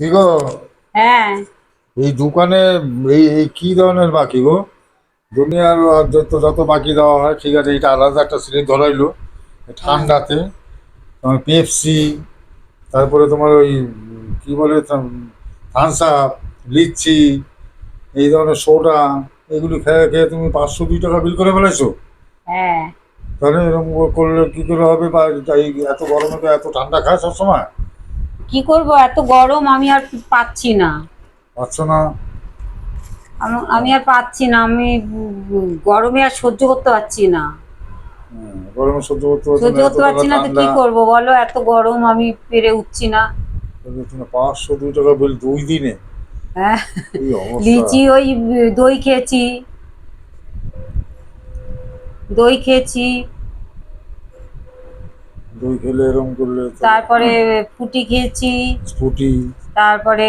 কি গো? হ্যাঁ। এই দোকানে এই এই কি ধরনের বাকি গো? দুনিয়ার যত যত বাকি দেওয়া হয় ঠিক আছে এটা আলাদা একটা সিরিজ ধরাইলো ঠান্ডাতে তোমার পেপসি তারপরে তোমার ওই কি বলে থামস আপ লিচি এই ধরনের সোডা এগুলি খেয়ে খেয়ে তুমি পাঁচশো দুই টাকা বিল করে ফেলেছো হ্যাঁ। তাহলে এরকম করলে কি করে হবে? বা এই এত গরমে তো এত ঠান্ডা খায় সবসময়? কি করব? এত গরম আমি আর পাচ্ছি না। পাচ্ছ না? আমি আর পাচ্ছি না আমি গরমে আর সহ্য করতে পারছি না। গরমে সহ্য করতে পারছ সহ্য করতে পারছি না তো কি। করব বলো? এত গরম আমি পেরে উঠছি না। পাঁচশো দুই টাকা বিল দুই দিনে। হ্যাঁ লিচি ওই দই খেয়েছি। দই খেয়েছি। দই খেলে এরকম করলে তারপরে ফুটি খেয়েছি। স্কুটি তারপরে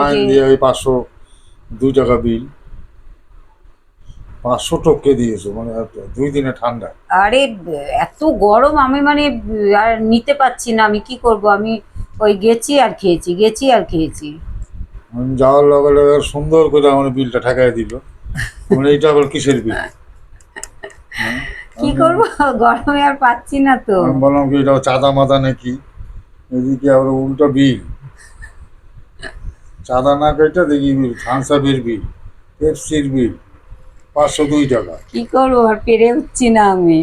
ওই দিয়ে ওই পাঁচশো দুই টাকা বিল। পাঁচশো টপকে দিয়েছ মানে দুই দিনে ঠান্ডা। আরে এত গরম আমি মানে আর নিতে পারছি না আমি কি করব? আমি ওই গেছি আর খেয়েছি গেছি আর খেয়েছি। যাওয়ার লগে লগে সুন্দর করে আমার বিলটা ঠেকাই দিল। মানে এইটা আবার কিসের বিল? কি করব? গরমে আর পাচ্ছি না তো। আমি বললাম কি এটা চাঁদা মাদা নাকি? এদিকে আবার উল্টো বিল। চাঁদা না কেটে দেখি বিল থামস বিল বিল পেপসির বিল পাঁচশো দুই টাকা। কি করব? আর পেরে উঠছি না আমি।